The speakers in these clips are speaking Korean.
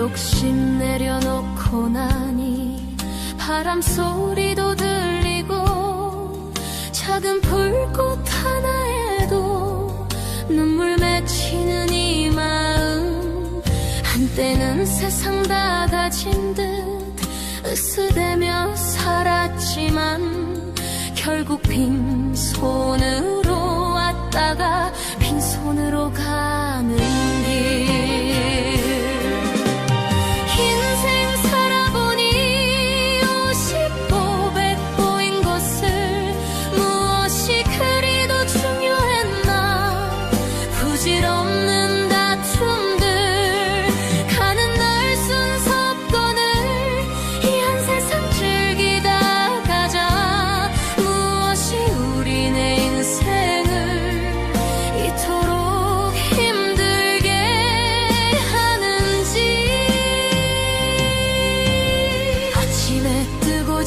욕심 내려놓고 나니 바람 소리도 들리고 작은 불꽃 하나에도 눈물 맺히는 이 마음. 한때는 세상 다 가진 듯 으스대며 살았지만 결국 빈손으로 왔다가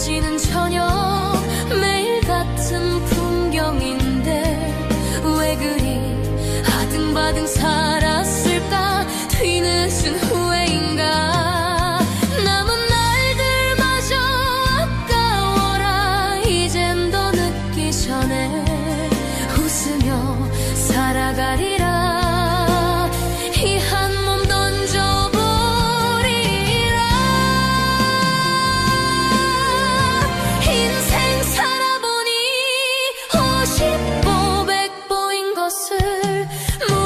느껴지는 저녁 매일 같은 풍경인데 왜 그리 아등바등 살았을까? 뒤늦은 후회인가? 남은 날들마저 아까워라. 이젠 더 늦기 전에 웃으며 살아가리 more